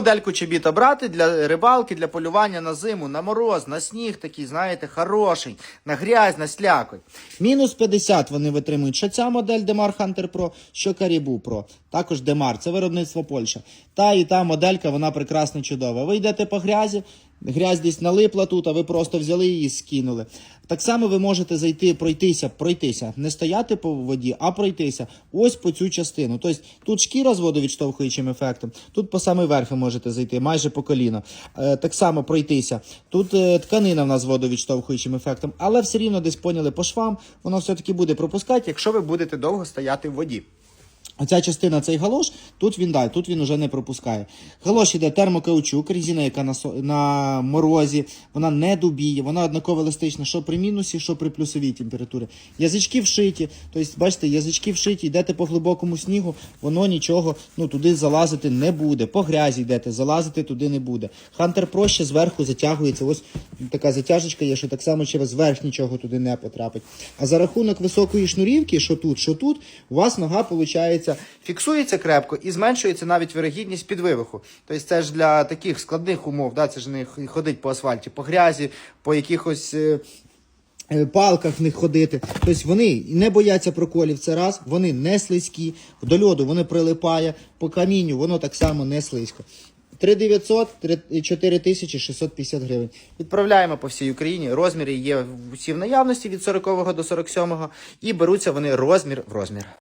Модельку чобіта брати для рибалки, для полювання на зиму, на мороз, на сніг такий, знаєте, хороший, на грязь, на слякоть. Мінус 50 вони витримують. Що ця модель Demar Hunter Pro, що Caribou Pro. Також Demar, це виробництво Польща. Та і та моделька, вона прекрасна, чудова. Ви йдете по грязі, грязь десь налипла тут, а ви просто взяли її і скинули. Так само ви можете зайти, пройтися, пройтися, не стояти по воді, а пройтися ось по цю частину. Тобто тут шкіра з водовідштовхуючим ефектом, тут по самий верх ви можете зайти, майже по коліно. Е, так само пройтися. Тут е, тканина в нас з водовідштовхуючим ефектом, але все рівно десь поняли по швам, воно все-таки буде пропускати, якщо ви будете довго стояти в воді. Оця частина, цей галош, тут він да, тут він уже не пропускає. Галош іде термокаучук, резина, яка на, на морозі, вона не дубіє, вона однаково еластична, що при мінусі, що при плюсовій температурі. Язички вшиті, тобто, бачите, язички вшиті, йдете по глибокому снігу, воно нічого ну, туди залазити не буде. По грязі йдете, залазити туди не буде. Хантер проще зверху затягується. Ось така затяжечка є, що так само через верх нічого туди не потрапить. А за рахунок високої шнурівки, що тут, що тут, у вас нога, виходить, фіксується крепко і зменшується навіть вирогідність підвивиху. Тобто це ж для таких складних умов, да, це ж не ходить по асфальті, по грязі, по якихось. е, е, Палках в них ходити. Тобто вони не бояться проколів, це раз, вони не слизькі, до льоду вони прилипає, по камінню воно так само не слизько. 3900, 4650 гривень. Відправляємо по всій Україні. Розміри є всі в наявності від 40 до 47 і беруться вони розмір в розмір.